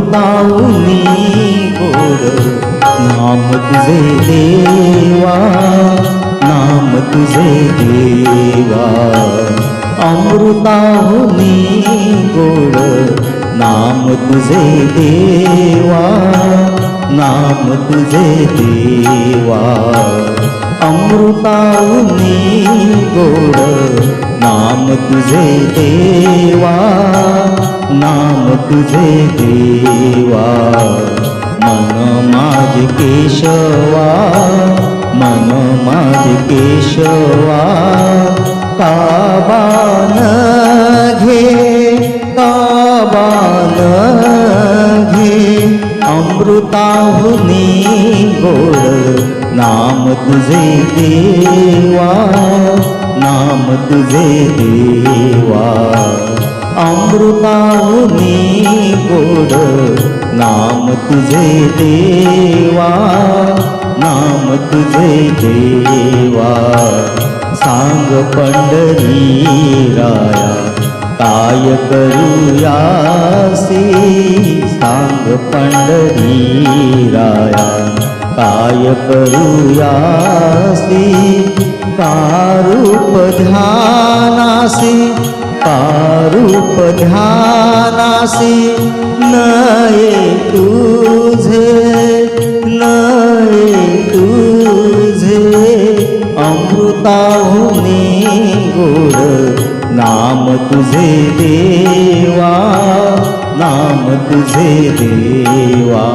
अमृताहुनी गोड नाम तुझे देवा नाम तुझे देवा. अमृताहुनी गोड नाम तुझे देवा नाम तुझे देवा. अमृताहुनी गोड नाम तुझे देवा नाम तुझे देवा. मन माझ केशवा मन माझ केशवा. काबान घे काबान घे. अमृताहुनी गोड नाम तुझे देवा. नाम तुझे देवा. अमृताहुनी गोड नाम तुझे देवा. नाम तुझे देवा. सांग पंढरी राया काय करूयासी सांग पंढरी राया काय करूयासी तारूप ध्यानासी कारूप ध्यानासी नये तुझे नये तुझे। अमृताहुनी गोड नाम तुझे देवा नाम तुझे देवा।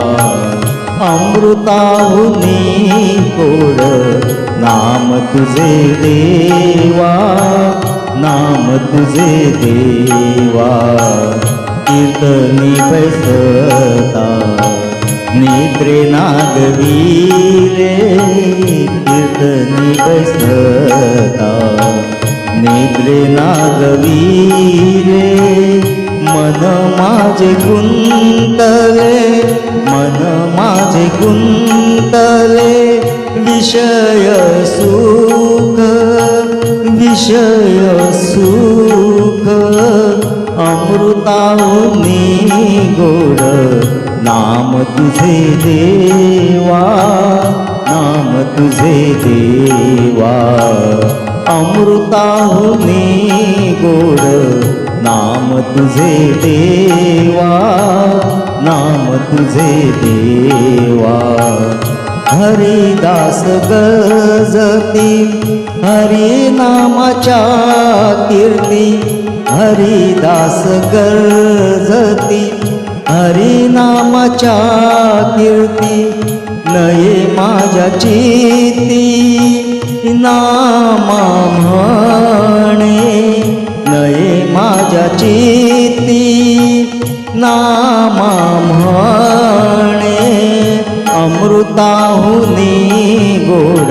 अमृताहुनी गोड नाम तुझे देवा नाम तुझे देवा. कीर्तनी बसता निद्रे नागवीरे. कीर्तनी बसता निद्रे नागवीरे. मन माझे गुंतले मन माझे गुंतले विषय सुख विषय सुख अमृताहुनी गोड नाम तुझे देवा नाम तुझे देवा. अमृताहुनी गोड नाम तुझे देवा नाम तुझे देवा. हरिदास गजती हरिनामाच्या कीर्ती हरिदास गजती हरिनामाच्या कीर्ती नये माझ्या चिती नामा म्हणे नये माझ्या चिती नामा म्हणे. अमृताहुनी गोड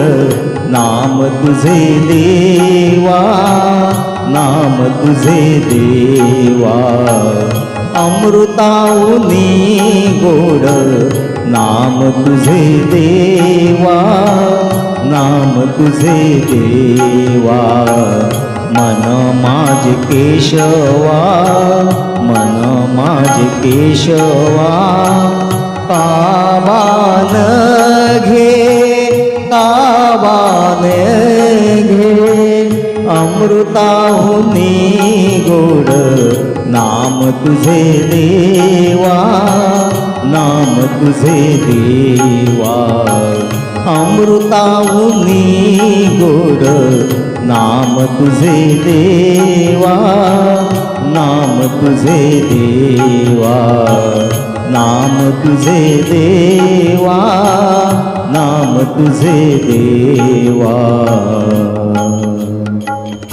नाम तुझे देवा नाम तुझे देवा. अमृताहुनी गोड नाम तुझे देवा नाम तुझे देवा. मन माझ केशवा मन माझ केशवा. काबान अमृताहुनी हो गोड. नाम तुझे देवा नाम तुझे देवा. अमृताहुनी हो गोड. नाम तुझे देवा नाम तुझे देवा. नाम तुझे देवा नाम तुझे देवा.